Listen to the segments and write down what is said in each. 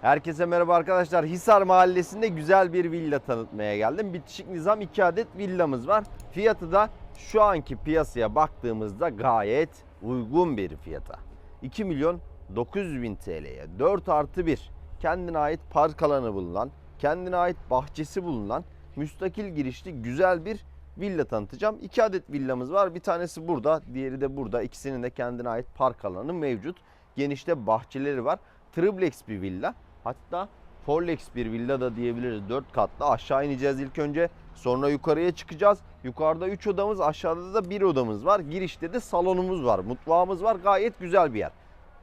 Herkese merhaba arkadaşlar. Hisar Mahallesi'nde güzel bir villa tanıtmaya geldim. Bitişik Nizam 2 adet villamız var. Fiyatı da şu anki piyasaya baktığımızda gayet uygun bir fiyata. 2 milyon 900 bin TL'ye 4 artı 1 kendine ait park alanı bulunan, kendine ait bahçesi bulunan müstakil girişli güzel bir villa tanıtacağım. 2 adet villamız var. Bir tanesi burada, diğeri de burada. İkisinin de kendine ait park alanı mevcut. Genişte bahçeleri var. Triplex bir villa. Hatta Forlex bir villa da diyebiliriz. 4 katlı. Aşağı ineceğiz ilk önce. Sonra yukarıya çıkacağız. Yukarıda 3 odamız, aşağıda da 1 odamız var. Girişte de salonumuz var, mutfağımız var. Gayet güzel bir yer.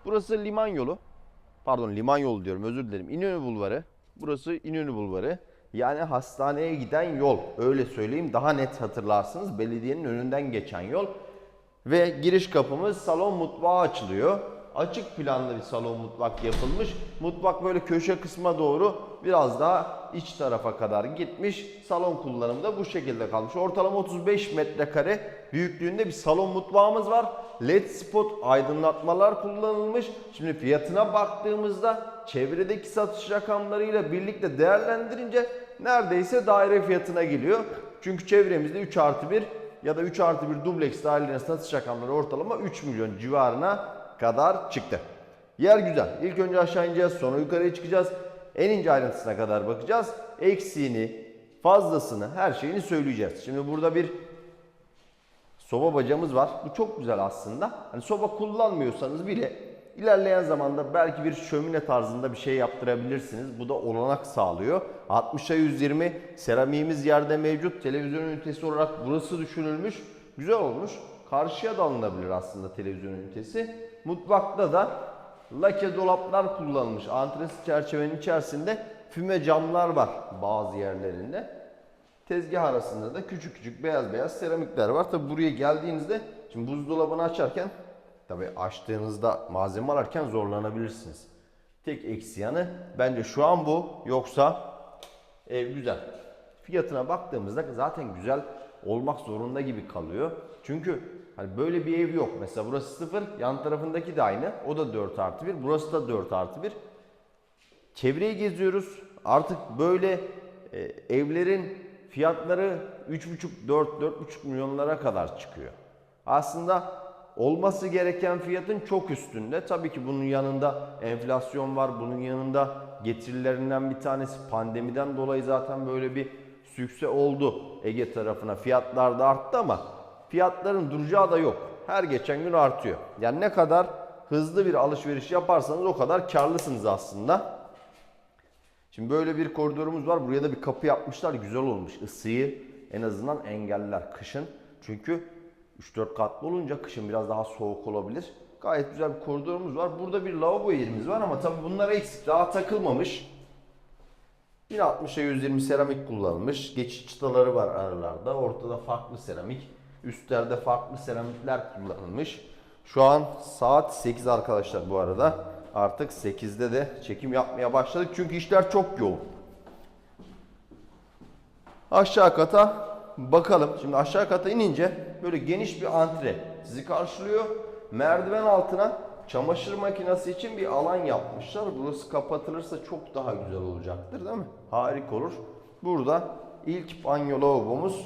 Burası liman yolu. Pardon liman yolu diyorum özür dilerim. İnönü Bulvarı. Burası İnönü Bulvarı. Yani hastaneye giden yol. Öyle söyleyeyim daha net hatırlarsınız. Belediyenin önünden geçen yol. Ve giriş kapımız salon mutfağı açılıyor. Açık planlı bir salon mutfak yapılmış. Mutfak böyle köşe kısma doğru biraz daha iç tarafa kadar gitmiş. Salon kullanımı da bu şekilde kalmış. Ortalama 35 metrekare büyüklüğünde bir salon mutfağımız var. LED spot aydınlatmalar kullanılmış. Şimdi fiyatına baktığımızda çevredeki satış rakamlarıyla birlikte değerlendirince neredeyse daire fiyatına geliyor. Çünkü çevremizde 3 artı 1 ya da 3 artı 1 dubleks dairelerinin satış rakamları ortalama 3 milyon civarına kadar çıktı. Yer güzel. İlk önce aşağı ineceğiz, sonra yukarıya çıkacağız. En ince ayrıntısına kadar bakacağız. Eksiğini, fazlasını, her şeyini söyleyeceğiz. Şimdi burada bir soba bacamız var. Bu çok güzel aslında. Hani soba kullanmıyorsanız bile ilerleyen zamanda belki bir şömine tarzında bir şey yaptırabilirsiniz. Bu da olanak sağlıyor. 60'a 120 seramiğimiz yerde mevcut. Televizyon ünitesi olarak burası düşünülmüş. Güzel olmuş. Karşıya da alınabilir aslında televizyon ünitesi. Mutfakta da lake dolaplar kullanılmış. Antresit çerçevenin içerisinde füme camlar var bazı yerlerinde. Tezgah arasında da küçük küçük beyaz beyaz seramikler var. Tabi buraya geldiğinizde şimdi buzdolabını açarken tabi açtığınızda malzeme ararken zorlanabilirsiniz. Tek eksi yanı bence şu an bu. Yoksa ev güzel. Fiyatına baktığımızda zaten güzel olmak zorunda gibi kalıyor. Çünkü hani böyle bir ev yok. Mesela burası sıfır, yan tarafındaki de aynı. O da 4 artı 1, burası da 4 artı 1. Çevreyi geziyoruz. Artık böyle e, evlerin fiyatları 3,5 4 4,5 milyonlara kadar çıkıyor. Aslında olması gereken fiyatın çok üstünde. Tabii ki bunun yanında enflasyon var. Bunun yanında getirilerinden bir tanesi pandemiden dolayı zaten böyle bir sükse oldu Ege tarafına. Fiyatlar da arttı ama fiyatların duracağı da yok. Her geçen gün artıyor. Yani ne kadar hızlı bir alışveriş yaparsanız o kadar karlısınız aslında. Şimdi böyle bir koridorumuz var. Buraya da bir kapı yapmışlar. Güzel olmuş. Isıyı en azından engeller kışın. Çünkü 3-4 katlı olunca kışın biraz daha soğuk olabilir. Gayet güzel bir koridorumuz var. Burada bir lavabo yerimiz var ama tabii bunlar eksik. Daha takılmamış. Yine 60'a 120 seramik kullanılmış. Geçiş çıtaları var aralarda. Ortada farklı seramik. Üstlerde farklı seramikler kullanılmış. Şu an saat 8 arkadaşlar bu arada. Artık 8'de de çekim yapmaya başladık. Çünkü işler çok yoğun. Aşağı kata bakalım. Şimdi aşağı kata inince böyle geniş bir antre sizi karşılıyor. Merdiven altına çamaşır makinesi için bir alan yapmışlar. Burası kapatılırsa çok daha güzel olacaktır değil mi? Harika olur. Burada ilk banyo lavabomuz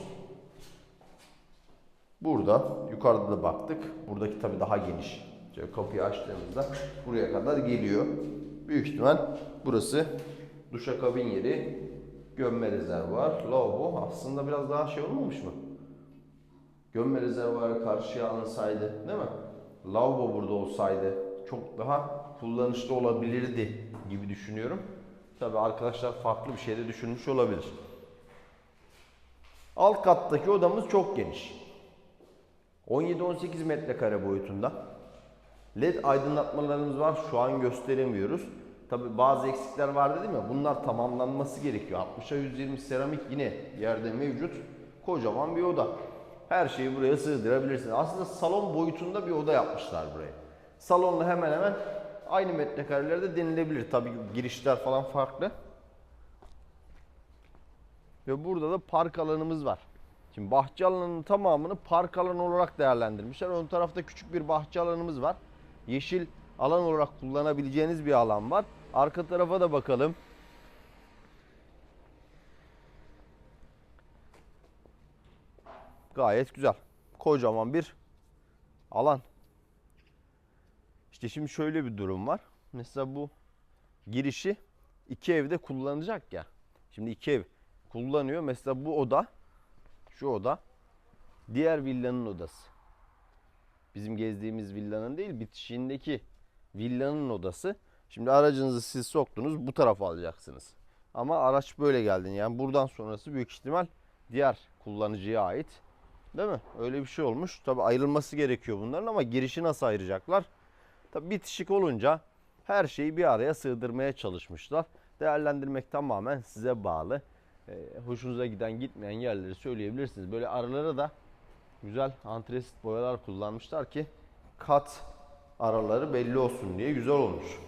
burada. Yukarıda da baktık. Buradaki tabi daha geniş. Şöyle kapıyı açtığımızda buraya kadar geliyor. Büyük ihtimal burası duşakabin yeri, gömme rezervuar, lavabo. Aslında biraz daha şey olmamış mı? Gömme rezervuarı karşıya alınsaydı değil mi? Lavabo burada olsaydı çok daha kullanışlı olabilirdi gibi düşünüyorum. Tabi arkadaşlar farklı bir şey de düşünmüş olabilir. Alt kattaki odamız çok geniş. 17-18 metrekare boyutunda. LED aydınlatmalarımız var. Şu an gösteremiyoruz. Tabi bazı eksikler var dedim ya. Bunlar tamamlanması gerekiyor. 60'a 120 seramik yine yerde mevcut. Kocaman bir oda. Her şeyi buraya sığdırabilirsiniz. Aslında salon boyutunda bir oda yapmışlar buraya. Salonla hemen hemen aynı metrekarelerde denilebilir. Tabi girişler falan farklı. Ve burada da park alanımız var. Şimdi bahçe alanının tamamını park alanı olarak değerlendirmişler. Ön tarafta küçük bir bahçe alanımız var. Yeşil alan olarak kullanabileceğiniz bir alan var. Arka tarafa da bakalım. Gayet güzel. Kocaman bir alan. İşte şimdi şöyle bir durum var. Mesela bu girişi iki evde kullanacak ya. Şimdi iki ev kullanıyor. Mesela bu oda, şu oda diğer villanın odası. Bizim gezdiğimiz villanın değil, bitişiğindeki villanın odası. Şimdi aracınızı siz soktunuz, bu tarafa alacaksınız. Ama araç böyle geldi. Yani buradan sonrası büyük ihtimal diğer kullanıcıya ait. Değil mi? Öyle bir şey olmuş. Tabi ayrılması gerekiyor bunların ama girişi nasıl ayıracaklar? Tabi bitişik olunca her şeyi bir araya sığdırmaya çalışmışlar. Değerlendirmek tamamen size bağlı. Ee, hoşunuza giden gitmeyen yerleri söyleyebilirsiniz. Böyle aralara da güzel antresit boyalar kullanmışlar ki kat araları belli olsun diye güzel olmuş.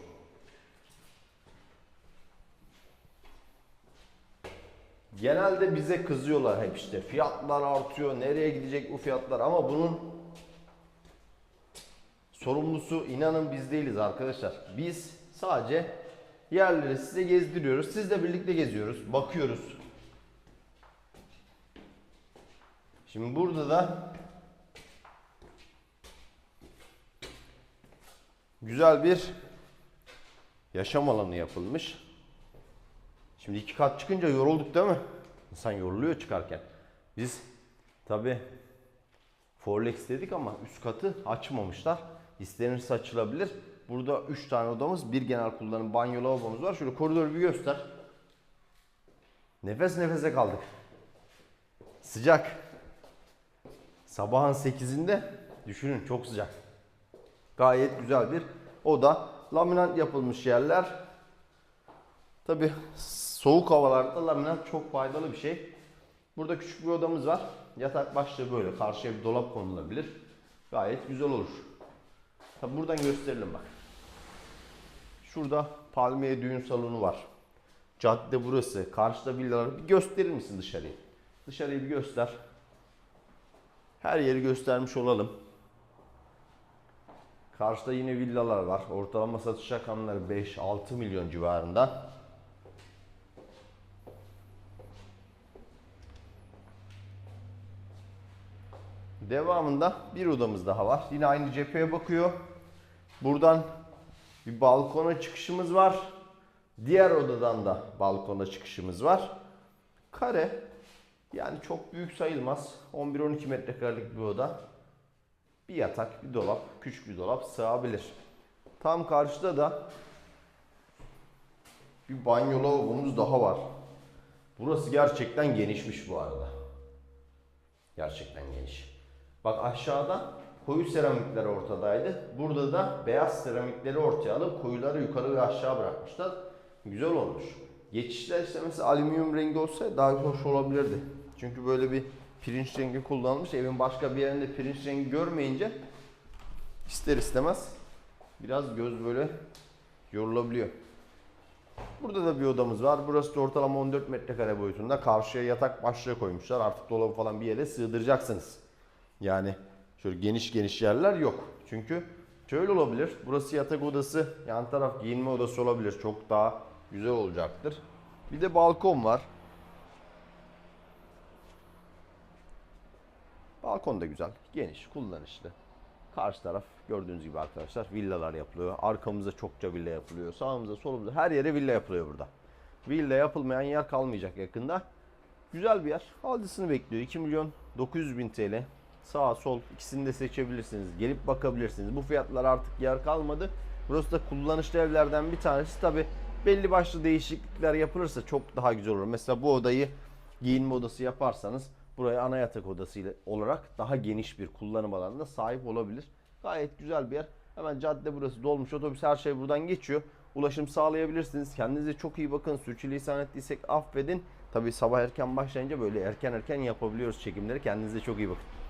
Genelde bize kızıyorlar hep işte fiyatlar artıyor, nereye gidecek bu fiyatlar ama bunun sorumlusu inanın biz değiliz arkadaşlar. Biz sadece yerleri size gezdiriyoruz. Sizle birlikte geziyoruz, bakıyoruz. Şimdi burada da güzel bir yaşam alanı yapılmış. Şimdi iki kat çıkınca yorulduk değil mi? İnsan yoruluyor çıkarken. Biz tabi Forlex dedik ama üst katı açmamışlar. İstenirse açılabilir. Burada 3 tane odamız, bir genel kullanım banyo lavabomuz var. Şöyle koridoru bir göster. Nefes nefese kaldık. Sıcak. Sabahın 8'inde düşünün çok sıcak. Gayet güzel bir oda. Laminat yapılmış yerler. Tabi soğuk havalarda laminat çok faydalı bir şey. Burada küçük bir odamız var. Yatak başlığı böyle. Karşıya bir dolap konulabilir. Gayet güzel olur. Tabi buradan gösterelim bak. Şurada palmiye düğün salonu var. Cadde burası. Karşıda villalar. Bir gösterir misin dışarıyı? Dışarıyı bir göster. Her yeri göstermiş olalım. Karşıda yine villalar var. Ortalama satış rakamları 5-6 milyon civarında. Devamında bir odamız daha var. Yine aynı cepheye bakıyor. Buradan bir balkona çıkışımız var. Diğer odadan da balkona çıkışımız var. Kare yani çok büyük sayılmaz. 11-12 metrekarelik bir oda. Bir yatak, bir dolap, küçük bir dolap sığabilir. Tam karşıda da bir banyo lavabomuz daha var. Burası gerçekten genişmiş bu arada. Gerçekten geniş. Bak aşağıda koyu seramikler ortadaydı. Burada da beyaz seramikleri ortaya alıp koyuları yukarı ve aşağı bırakmışlar. Güzel olmuş. Geçişler işte mesela alüminyum rengi olsa daha hoş olabilirdi. Çünkü böyle bir pirinç rengi kullanılmış. Evin başka bir yerinde pirinç rengi görmeyince ister istemez biraz göz böyle yorulabiliyor. Burada da bir odamız var. Burası da ortalama 14 metrekare boyutunda. Karşıya yatak başlığı koymuşlar. Artık dolabı falan bir yere sığdıracaksınız. Yani şöyle geniş geniş yerler yok. Çünkü şöyle olabilir. Burası yatak odası, yan taraf giyinme odası olabilir. Çok daha güzel olacaktır. Bir de balkon var. Balkon da güzel, geniş, kullanışlı. Karşı taraf gördüğünüz gibi arkadaşlar villalar yapılıyor. Arkamızda çokça villa yapılıyor. Sağımızda solumuzda her yere villa yapılıyor burada. Villa yapılmayan yer kalmayacak yakında. Güzel bir yer. Alıcısını bekliyor. 2 milyon 900 bin TL. Sağ sol ikisini de seçebilirsiniz. Gelip bakabilirsiniz. Bu fiyatlar artık yer kalmadı. Burası da kullanışlı evlerden bir tanesi. Tabi belli başlı değişiklikler yapılırsa çok daha güzel olur. Mesela bu odayı giyinme odası yaparsanız buraya ana yatak odası ile olarak daha geniş bir kullanım alanına sahip olabilir. Gayet güzel bir yer. Hemen cadde burası dolmuş otobüs her şey buradan geçiyor. Ulaşım sağlayabilirsiniz. Kendinize çok iyi bakın. Sürçülisan ettiysek affedin. Tabi sabah erken başlayınca böyle erken erken yapabiliyoruz çekimleri. Kendinize çok iyi bakın.